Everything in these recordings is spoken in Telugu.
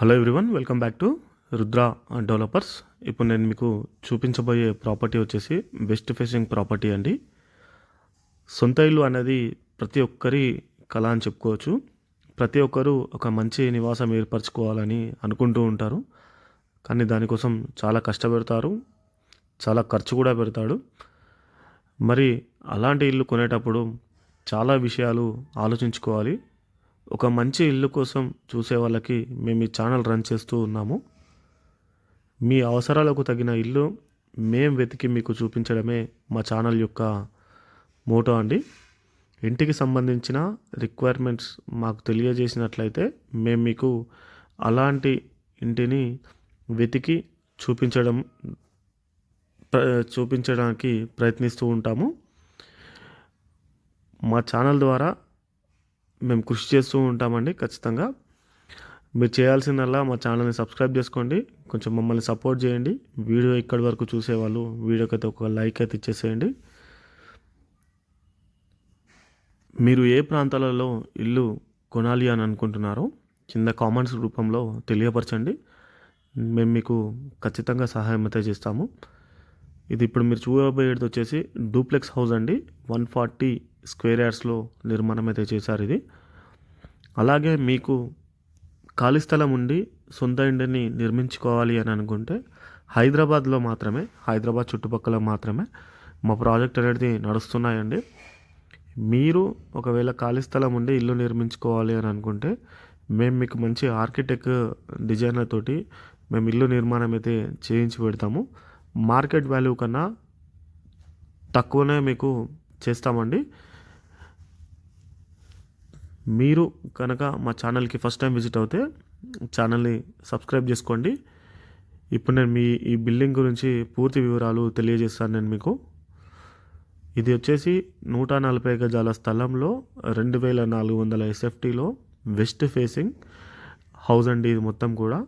Hello everyone welcome back to Rudra developers ఇప్పుడు నేను మీకు చూపించబోయే ప్రాపర్టీ వచ్చేసి వెస్ట్ ఫేసింగ్ ప్రాపర్టీ అండి. సొంత ఇల్లు అనేది ప్రతి ఒక్కరి కళ అని చెప్పుకోవచ్చు. ప్రతి ఒక్కరూ ఒక మంచి నివాసం ఏర్పరచుకోవాలని అనుకుంటూ ఉంటారు. కానీ దానికోసం చాలా కష్టపెడతారు. చాలా ఖర్చు కూడా పెడతాడు. మరి అలాంటి ఇల్లు కొనేటప్పుడు చాలా విషయాలు ఆలోచించుకోవాలి. ఒక మంచి ఇల్లు కోసం చూసే వాళ్ళకి మేము ఈ ఛానల్ రన్ చేస్తూ ఉన్నాము. మీ అవసరాలకు తగిన ఇల్లు మేం వెతికి మీకు చూపించడమే మా ఛానల్ యొక్క మోటో అండి. ఇంటికి సంబంధించిన రిక్వైర్మెంట్స్ మాకు తెలియజేసినట్లయితే మేము మీకు అలాంటి ఇంటిని వెతికి చూపించడం ప్ర- చూపించడానికి ప్రయత్నిస్తూ ఉంటాము. మా ఛానల్ ద్వారా మేము కృషి చేస్తూ ఉంటామండి ఖచ్చితంగా. మీరు చేయాల్సిందల్లా మా ఛానల్ని సబ్స్క్రైబ్ చేసుకోండి కొంచెం మమ్మల్ని సపోర్ట్ చేయండి. వీడియో ఇక్కడి వరకు చూసేవాళ్ళు వీడియోకి అయితే ఒక లైక్ అయితే ఇచ్చేసేయండి. మీరు ఏ ప్రాంతాలలో ఇల్లు కొనాలి అని అనుకుంటున్నారో కింద కామెంట్స్ రూపంలో తెలియపరచండి. మేము మీకు ఖచ్చితంగా సహాయం అయితే చేస్తాము. ఇది ఇప్పుడు మీరు చూడబోయేది వచ్చేసి డూప్లెక్స్ హౌస్ అండి వన్ ఫార్టీ స్క్వేర్ యార్డ్స్లో నిర్మాణం అయితే చేశారు ఇది. అలాగే మీకు ఖాళీ స్థలం ఉండి సొంత ఇంటిని నిర్మించుకోవాలి అని అనుకుంటే హైదరాబాద్లో మాత్రమే హైదరాబాద్ చుట్టుపక్కల మాత్రమే మా ప్రాజెక్ట్ అనేది నడుస్తున్నాయండి. మీరు ఒకవేళ ఖాళీ స్థలం ఉండి ఇల్లు నిర్మించుకోవాలి అని అనుకుంటే మేము మీకు మంచి ఆర్కిటెక్ డిజైనర్ తోటి మేము ఇల్లు నిర్మాణం అయితే చేయించి పెడతాము. మార్కెట్ వాల్యూ కన్నా తక్కువనే మీకు చేస్తామండి. మీరు కనుక మా ఛానల్కి ఫస్ట్ టైం విజిట్ అవుతే ఛానల్ని సబ్స్క్రైబ్ చేసుకోండి. ఇప్పుడు నేను మీ ఈ బిల్డింగ్ గురించి పూర్తి వివరాలు తెలియజేస్తాను నేను మీకు. ఇది వచ్చేసి నూట నలభై గజాల స్థలంలో రెండు వేల నాలుగు వందల ఎస్ఎఫ్టీలో వెస్ట్ ఫేసింగ్ హౌస్ అండి ఇది మొత్తం కూడా.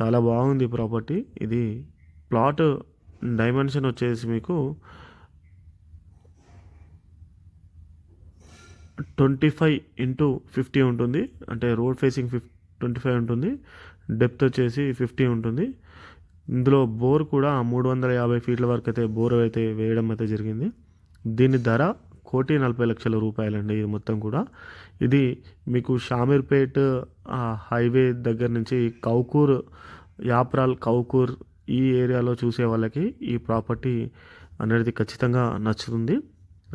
చాలా బాగుంది ప్రాపర్టీ. ఇది ప్లాట్ డైమెన్షన్ వచ్చేసి మీకు ట్వంటీ ఫైవ్ ఇంటూ ఫిఫ్టీ ఉంటుంది. అంటే road facing fif twenty five ఉంటుంది. డెప్త్ వచ్చేసి ఫిఫ్టీ ఉంటుంది. ఇందులో బోర్ కూడా మూడు వందల యాభై ఫీట్ల వరకు అయితే బోర్ అయితే వేయడం అయితే జరిగింది. దీని ధర కోటి నలభై లక్షల రూపాయలండి ఇది మొత్తం కూడా. ఇది మీకు షామీర్పేట్ హైవే దగ్గర నుంచి కౌకూర్ యాప్రాల్ కౌకూర్ ఈ ఏరియాలో చూసే వాళ్ళకి ఈ ప్రాపర్టీ అనేది ఖచ్చితంగా నచ్చుతుంది.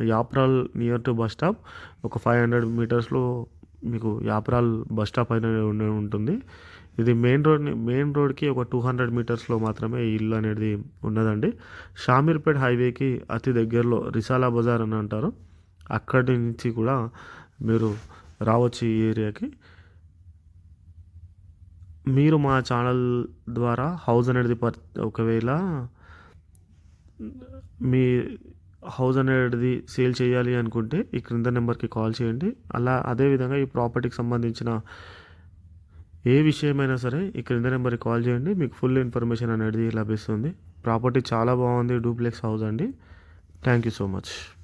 Yapral near to bus stop ఒక ఫైవ్ హండ్రెడ్ మీటర్స్లో మీకు యాప్రాల్ బస్ స్టాప్ అనేది ఉంటుంది. ఇది మెయిన్ రోడ్ని మెయిన్ రోడ్కి ఒక టూ హండ్రెడ్ మీటర్స్లో మాత్రమే ఈ ఇల్లు అనేది ఉన్నదండి. షామీర్పేట్ హైవేకి అతి దగ్గరలో రిసాలా బజార్ అని అంటారు. అక్కడి నుంచి కూడా మీరు రావచ్చు ఈ ఏరియాకి. మీరు మా ఛానల్ ద్వారా హౌస్ అనేది పర్ ఒకవేళ మీ హౌస్ అనేది సేల్ చేయాలి అనుకుంటే ఈ క్రింద నెంబర్కి కాల్ చేయండి. అలా అదేవిధంగా ఈ ప్రాపర్టీకి సంబంధించిన ఏ విషయమైనా సరే ఈ క్రింద నెంబర్కి కాల్ చేయండి. మీకు ఫుల్ ఇన్ఫర్మేషన్ అనేది లభిస్తుంది. ప్రాపర్టీ చాలా బాగుంది. డూప్లెక్స్ హౌస్ అండి. Thank you so much.